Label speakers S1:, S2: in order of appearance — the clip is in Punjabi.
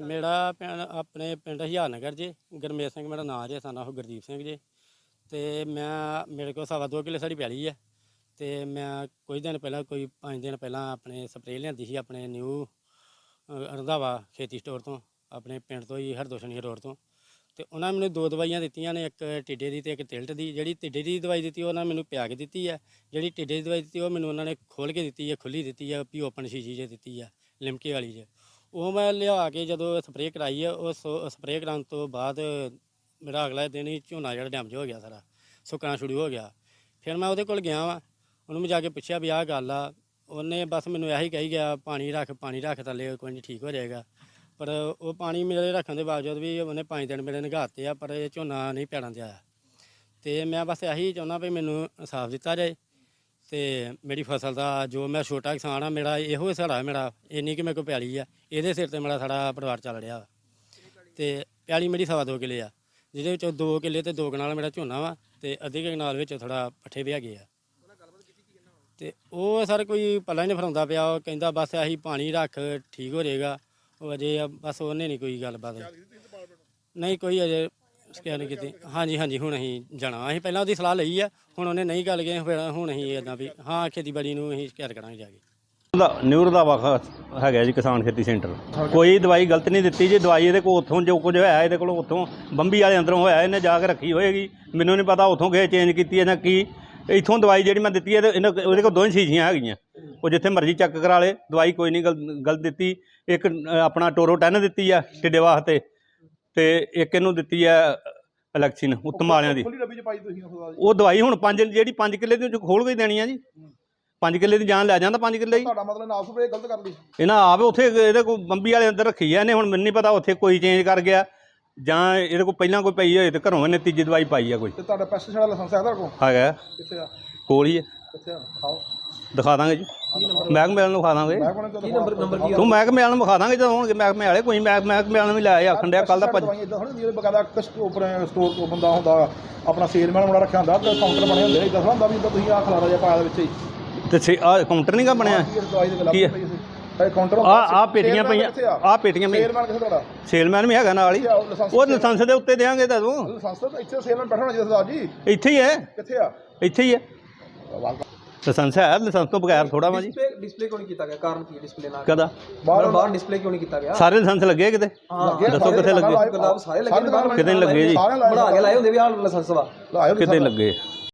S1: ਮੇਰਾ ਪਿੰਡ, ਆਪਣੇ ਪਿੰਡ ਹਜ਼ਾਰ ਨਗਰ ਜੀ ਗਰਮੇਸ਼ ਸਿੰਘ ਮੇਰਾ ਨਾਂ ਜੀ ਸਾਨਾ ਉਹ ਗੁਰਦੀਪ ਸਿੰਘ ਜੀ। ਤੇ ਮੈਂ, ਮੇਰੇ ਕੋਲ ਸਵਾ ਦੋ ਕਿੱਲੇ ਸਾਡੀ ਪੈਲੀ ਹੈ ਤੇ ਮੈਂ ਕੁਝ ਦਿਨ ਪਹਿਲਾਂ, ਕੋਈ 5 ਦਿਨ ਪਹਿਲਾਂ ਆਪਣੇ ਸਪਰੇਅ ਲਿਆਂਦੀ ਸੀ, ਆਪਣੇ ਨਿਊ ਰੰਧਾਵਾ ਖੇਤੀ ਸਟੋਰ ਤੋਂ, ਆਪਣੇ ਪਿੰਡ ਤੋਂ ਹੀ ਹਰਦੋਸ਼ਣੀ ਰੋਡ ਤੋਂ। ਤੇ ਉਹਨਾਂ ਮੈਨੂੰ ਦੋ ਦਵਾਈਆਂ ਦਿੱਤੀਆਂ ਨੇ, ਇੱਕ ਟਿੱਡੇ ਦੀ ਤੇ ਇੱਕ ਤਿਲਟ ਦੀ। ਜਿਹੜੀ ਟਿੱਡੇ ਦੀ ਦਵਾਈ ਦਿੱਤੀ ਉਹਨਾਂ ਮੈਨੂੰ ਪਿਆ ਕੇ ਦਿੱਤੀ ਹੈ ਜਿਹੜੀ ਟਿੱਡੇ ਦੀ ਦਵਾਈ ਦਿੱਤੀ, ਉਹ ਮੈਨੂੰ ਉਹਨਾਂ ਨੇ ਖੋਲ ਕੇ ਦਿੱਤੀ ਹੈ ਖੁੱਲੀ ਦਿੱਤੀ ਹੈ ਪੀ ਓਪਨ ਸ਼ੀਸ਼ੀ 'ਚ ਦਿੱਤੀ ਹੈ ਲਿਮਕੇ ਵਾਲੀ 'ਚ ਉਹ ਮੈਂ ਲਿਆ ਕੇ ਜਦੋਂ ਸਪਰੇਅ ਕਰਾਈ ਆ, ਉਹ ਸਪਰੇਅ ਕਰਾਉਣ ਤੋਂ ਬਾਅਦ ਮੇਰਾ ਅਗਲਾ ਦਿਨ ਹੀ ਝੋਨਾ ਜਿਹੜਾ ਡੈਮੇਜ ਹੋ ਗਿਆ ਸਾਰਾ, ਸੁੱਕਣਾ ਸ਼ੁਰੂ ਹੋ ਗਿਆ। ਫਿਰ ਮੈਂ ਉਹਦੇ ਕੋਲ ਗਿਆ ਵਾਂ, ਉਹਨੂੰ ਮੈਂ ਜਾ ਕੇ ਪੁੱਛਿਆ ਵੀ ਆਹ ਗੱਲ ਆ, ਉਹਨੇ ਬਸ ਮੈਨੂੰ ਇਹੀ ਕਹੀ ਗਿਆ, ਪਾਣੀ ਰੱਖ ਪਾਣੀ ਰੱਖ ਥੱਲੇ, ਕੋਈ ਨਹੀਂ ਠੀਕ ਹੋ ਜਾਏਗਾ। ਪਰ ਉਹ ਪਾਣੀ ਮੇਰੇ ਰੱਖਣ ਦੇ ਬਾਵਜੂਦ ਵੀ ਉਹਨੇ ਪੰਜ ਦਿਨ ਮੇਰੇ ਨਿਗਾਹਤੇ ਆ, ਪਰ ਇਹ ਝੋਨਾ ਨਹੀਂ ਪੈੜਾਂ ਤੇ ਆਇਆ। ਤੇ ਮੈਂ ਬਸ ਇਹੀ ਚਾਹੁੰਦਾ ਵੀ ਮੈਨੂੰ ਇਨਸਾਫ ਦਿੱਤਾ ਜਾਏ। ਤੇ ਮੇਰੀ ਫਸਲ ਦਾ ਜੋ ਮੈਂ ਛੋਟਾ ਕਿਸਾਨ ਆ ਮੇਰਾ ਇਹੋ ਸਹਾਰਾ ਮੇਰਾ ਇੰਨੀ ਕਿ ਮੇਰੇ ਕੋਲ ਪਿਆਲੀ ਆ। ਇਹਦੇ ਸਿਰ ਤੇ ਮੇਰਾ ਸਾਡਾ ਪਰਿਵਾਰ ਚੱਲ ਰਿਹਾ ਵਾ। ਤੇ ਪਿਆਲੀ ਮੇਰੀ ਸਵਾ ਦੋ ਕਿੱਲੇ ਆ। ਜਿਹਦੇ ਵਿੱਚੋਂ ਦੋ ਕਿੱਲੇ ਤੇ ਦੋ ਕਨਾਲ ਮੇਰਾ ਝੋਨਾ ਵਾ ਤੇ ਅੱਧੇ ਕੁ ਕਨਾਲ ਵਿੱਚ ਥੋੜਾ ਪੱਠੇ ਵੀ ਹੈਗੇ ਆ। ਤੇ ਉਹ ਸਰ ਕੋਈ ਪੱਲਾ ਹੀ ਨਹੀਂ ਫਰਾਉਂਦਾ ਪਿਆ। ਉਹ ਕਹਿੰਦਾ ਬਸ ਅਸੀਂ ਪਾਣੀ ਰੱਖ ਠੀਕ ਹੋ ਜਾਏਗਾ। ਉਹ ਅਜੇ ਆ, ਬਸ ਉਹਨੇ ਨਹੀਂ ਕੋਈ ਗੱਲਬਾਤ। ਨਹੀਂ ਕੋਈ ਅਜੇ ਸਕੈਨ ਕੀਤੀ। ਹਾਂਜੀ ਹਾਂਜੀ, ਹੁਣ ਅਸੀਂ ਜਾਣਾ। ਅਸੀਂ ਪਹਿਲਾਂ ਉਹਦੀ ਸਲਾਹ ਲਈ ਆ। ਹੁਣ ਉਹਨੇ ਨਹੀਂ ਗੱਲ ਗਏ ਫਿਰ ਹੁਣ ਅਸੀਂ ਇਦਾਂ ਵੀ, ਹਾਂ, ਖੇਤੀਬਾੜੀ ਨੂੰ ਅਸੀਂ ਸ਼ਿਕਾਇਤ ਕਰਾਂਗੇ ਜਾ ਕੇ।
S2: ਦਾ ਨਿਊਰ ਦਾ ਵਖ ਹੈਗਾ ਜੀ, ਕਿਸਾਨ ਖੇਤੀ ਸੈਂਟਰ। ਕੋਈ ਦਵਾਈ ਗਲਤ ਨਹੀਂ ਦਿੱਤੀ ਜੀ। ਦਵਾਈ ਇਹਦੇ ਕੋਲ ਉੱਥੋਂ ਜੋ ਕੁਝ ਹੋਇਆ, ਇਹਦੇ ਕੋਲ ਉੱਥੋਂ ਬੰਬੀ ਵਾਲੇ ਅੰਦਰੋਂ ਹੋਇਆ, ਇਹਨੇ ਜਾ ਕੇ ਰੱਖੀ ਹੋਏਗੀ। ਮੈਨੂੰ ਨਹੀਂ ਪਤਾ ਉੱਥੋਂ ਗਏ ਚੇਂਜ ਕੀਤੀ ਇਹਨਾਂ ਕੀ। ਇੱਥੋਂ ਦਵਾਈ ਜਿਹੜੀ ਮੈਂ ਦਿੱਤੀ ਹੈ ਤੇ ਇਹਨਾਂ ਉਹਦੇ ਕੋਲ ਦੋਵੇਂ ਸ਼ੀਸ਼ੀਆਂ ਹੈਗੀਆਂ। ਉਹ ਜਿੱਥੇ ਮਰਜ਼ੀ ਚੈੱਕ ਕਰਾ ਲੇ। ਦਵਾਈ ਕੋਈ ਨਹੀਂ ਗਲ ਗਲਤ ਦਿੱਤੀ। ਇੱਕ ਆਪਣਾ ਟੋਰੋ 10 ਦਿੱਤੀ ਆ, ਟਿੱਡੇ ਵਾਸਤੇ। ਤੇ ਇੱਕ ਇਹਨੂੰ ਦਿੱਤੀ ਆ ਇਲੈਕਸ਼ਨ ਉੱਤਮ ਵਾਲਿਆਂ ਦੀ।
S3: ਖੁੱਲੀ ਡੱਬੀ ਚ ਪਾਈ ਤੁਸੀਂ ਉਹ
S2: ਉਹ ਦਵਾਈ ਹੁਣ ਪੰਜ ਜਿਹੜੀ 5 ਕਿੱਲੇ ਦੀ ਖੋਲ ਕੇ ਹੀ ਦੇਣੀ ਆ ਜੀ। 5 ਕਿੱਲੇ ਦੀ ਜਾਨ ਲੈ ਜਾਂਦਾ 5 ਕਿੱਲੇ ਹੀ।
S3: ਤੁਹਾਡਾ ਮਤਲਬ ਨਾਪ ਸਪਰੇ ਗਲਤ ਕਰ ਲਈ
S2: ਇਹਨਾਂ ਆਪ ਉੱਥੇ ਇਹਦੇ ਕੋਲ ਬੰਬੀ ਵਾਲੇ ਅੰਦਰ ਰੱਖੀ ਆ ਇਹਨੇ ਹੁਣ ਮੈਨੂੰ ਨਹੀਂ ਪਤਾ ਉੱਥੇ ਕੋਈ ਚੇਂਜ ਕਰ ਗਿਆ। ਜਾਂ ਇਹਦੇ ਕੋਲ ਪਹਿਲਾਂ ਕੋਈ ਪਈ ਹੋਏ ਤੇ ਘਰੋਂ ਇਹਨੇ ਤੀਜੀ ਦਵਾਈ ਪਾਈ ਆ ਕੋਈ।
S3: ਤੇ ਤੁਹਾਡਾ ਪੈਸਟੀਸਾਈਡ ਦਾ ਲਾਇਸੈਂਸ ਹੈ ਤੁਹਾਡੇ ਕੋਲ?
S2: ਹੈਗਾ।
S3: ਕਿੱਥੇ ਆ?
S2: ਕੋਲ ਹੀ ਹੈ
S3: ਕਿੱਥੇ ਆ? ਖਾਓ
S2: ਦਿਖਾ ਦਾਂਗੇ ਜੀ। ਮਹਿਕਮੇ ਵਾਲਿਆਂ ਨੂੰ ਵਿਖਾ ਦਾਂਗੇ।
S3: ਮੈਂ ਕੋਣ ਕੀ ਨੰਬਰ ਨੰਬਰ ਕੀ
S2: ਤੂੰ ਮਹਿਕਮੇ ਵਾਲਿਆਂ ਨੂੰ ਵਿਖਾ ਦਾਂਗੇ ਜਦੋਂ ਹੋਣਗੇ ਮਹਿਕਮੇ ਵਾਲੇ ਕੋਈ ਮਹਿਕ- ਮਹਿਕਮੇ ਵਾਲਿਆਂ ਨੂੰ ਵੀ ਲੈ ਆਇਆ ਆਖਣ ਡਿਆ ਕੱਲ ਦਾ ਭੱਜ
S3: ਦਵਾਈਆਂ ਇਦਾਂ ਥੋੜੀ ਜਿਹੜੇ ਬਕਾਇਦਾ ਕਸਟ ਉੱਪਰ ਸਟੋਰ ਤੋਂ ਬੰਦਾ ਹੁੰਦਾ ਆਪਣਾ ਸੇਲਮੈਨ ਬਣਾ ਰੱਖਿਆ ਹੁੰਦਾ ਤੇ ਕਾਊਂਟਰ ਬਣੇ ਹੁੰਦੇ ਨੇ ਇਦਾਂ ਥੋੜਾ ਹੁੰਦਾ ਵੀ ਏਦਾਂ ਤੁਸੀਂ ਆ ਖਲਾਰਾ ਜਿਹਾ ਪਾਇਆ ਦੇ ਵਿੱਚ ਹੀ।
S2: ਤੇ ਛੇ- ਆਹ ਕਾਊਂਟਰ ਨਹੀਂ ਗਾ ਬਣਿਆ?
S3: ਕੀ ਦਵਾਈ ਦੇ
S2: ਕੀ ਹੈ?
S3: ਗਲਾਸ ਸੀ। ਇਹ ਕਾਊਂਟਰ
S2: ਆ ਆ ਪੇਟੀਆਂ ਪਈਆਂ ਆ? ਪੇਟੀਆਂ ਪਈਆਂ।
S3: ਸੇਲਮੈਨ ਕਿੱਥੇ ਤੁਹਾਡਾ?
S2: ਸੇਲਮੈਨ ਵੀ ਹੈਗਾ ਨਾਲ ਹੀ।
S3: ਉਹ ਲਾਇਸੈਂਸ
S2: ਉਹ ਲਾਇਸੈਂਸ ਦੇ ਉੱਤੇ ਦੇਾਂਗੇ ਤੁਹਾਨੂੰ
S3: ਲਾਇਸੈਂਸ ਤਾਂ ਇੱਥੇ ਸੇਲਮੈਨ ਬੈਠਾ ਹੋਣਾ ਚਾਹੀਦਾ ਸਰਦਾਰ ਜੀ।
S2: ਇੱਥੇ ਹੀ ਹੈ।
S3: ਕਿੱਥੇ ਆ?
S2: ਇੱਥੇ ਹੀ ਹੈ। ਲਾਇਸੈਂਸ ਹੈ ਲਾਇਸੈਂਸ ਤੋਂ ਬਗੈਰ ਥੋੜਾ ਵਾ ਜੀ।
S4: ਡਿਸਪਲੇ ਡਿਸਪਲੇ ਕਿਉਂ ਨਹੀਂ ਕੀਤਾ ਗਿਆ? ਕਾਰਨ ਕੀ ਡਿਸਪਲੇ ਨਾਲ?
S2: ਕਦਾ
S4: ਬਾਹਰ ਬਾਹਰ ਡਿਸਪਲੇ ਕਿਉਂ ਨਹੀਂ ਕੀਤਾ ਗਿਆ?
S2: ਸਾਰੇ ਲਾਇਸੈਂਸ ਲੱਗੇ ਕਿਤੇ? ਦੱਸੋ ਕਿੱਥੇ ਲੱਗੇ?
S4: ਗੁਲਾਬ ਸਾਰੇ ਲੱਗੇ?
S2: ਕਿਤੇ ਲੱਗੇ ਜੀ।
S4: ਬਣਾ ਕੇ ਲਾਏ ਹੁੰਦੇ ਵੀ ਆਹ ਲਾਇਸੈਂਸ ਵਾ।
S3: ਲਾਏ
S2: ਕਿਤੇ ਲੱਗੇ।